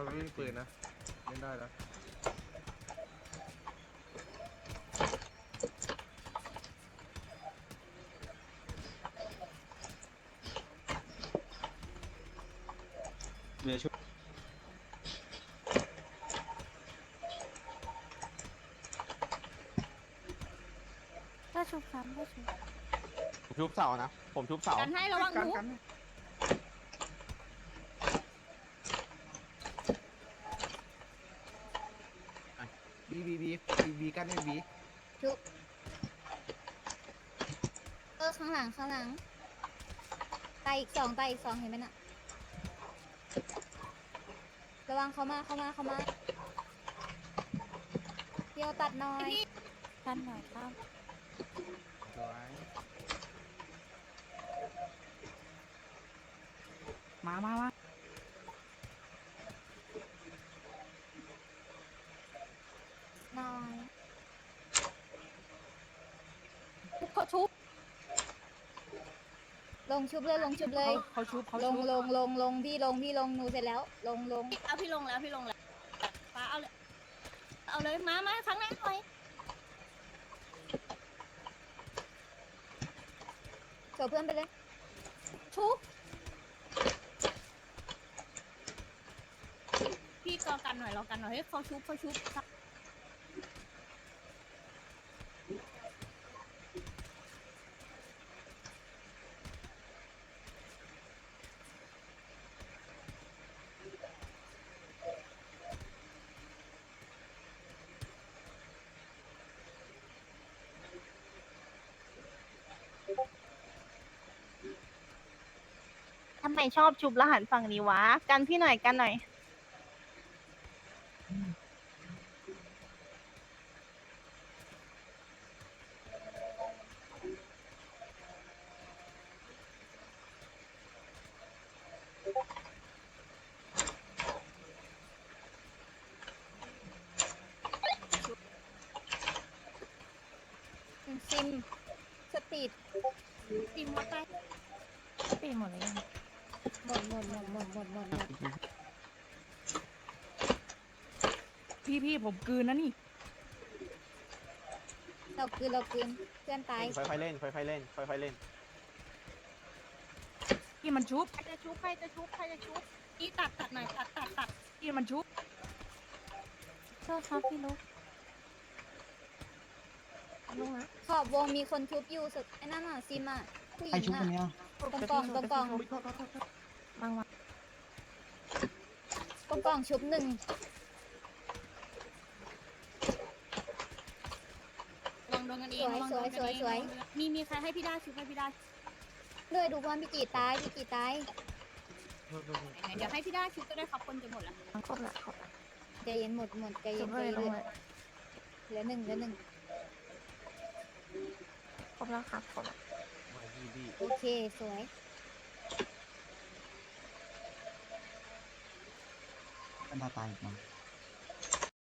เขาไม่มีปืนนะเล่นได้นะเดี๋ยวช่วยถ้าชุบซ้ำถ้าชุบผมทุบเสานะ ผมทุบเสากันให้ระวังกันนุ๊กกัน บีบีบีบีบีกันให้บีชุบเออข้างหลังข้างหลังตายอีกสองตายอีกสองเห็นไหมน่ะ ระวังเขามาเขามาเขามาเดียวตัดหน่อยกันหน่อยครับสวยมามามา หน่อยเขาชุบ ลงชุบเลยลงชุบเลย เขาชุบเขาลชุงบลงลงลงพี่ลงพี่ลงหนูเสร็จแล้ว ลงลงเอาพี่ลงแล้วพี่ลงแล้วฟ้าเอาเลยเอาเลยมามาครั้งหน้าหน่อยโชว์เพื่อนไปเลย ชุบพี่กอกันหน่อยรอกันหน่อยเฮ้ยเขาชุบเขาชุบ ทำไมชอบชุบแล้วหันฝั่งนี้วะ กันพี่หน่อยกันหน่อย ซิมสปีดทีมวัดไปปีหมดเลยยัง หมดหมดหมดหมดหมดหมดหมดพี่พี่ผมกลืนนะนี่ เราคืนเราคืนเพื่อนตายค่อยๆเล่น ค่อยๆเล่น ค่อยๆเล่น พี่มันชุบ ใครจะชุบใครจะชุบใครจะชุบนี่ตัดตัดหน่อยตัดตัดตัดพี่มันชุบ โทษครับพี่ลุกลุกนะขอบวงมีคนชุบอยู่สุดไอ้นั่นอะซิมอะผู้หญิงอะตรงกล่องตรงกล่อง อุ๊ยโทษโทษโทษโทษบางวันตรงกล่องชุบหนึ่งลองโดนกันเองลองโดนกันเองมีมีใครให้พี่ได้ชุบให้พี่ได้ด้วยดูว่าพี่จีตายพี่จีตายโทษโทษโทษไหนๆเดี๋ยวให้พี่ได้ชุบก็ได้ครับคนจะหมดแล้วครบละครบละใจเย็นหมดหมดใจชุเย็บนเลใจยเย็นลงเลยเหลือหนึ่งเหลือหนึ่งครบแล้วครับครบละมาบีบีโอเคสวย Ang tatahid mo.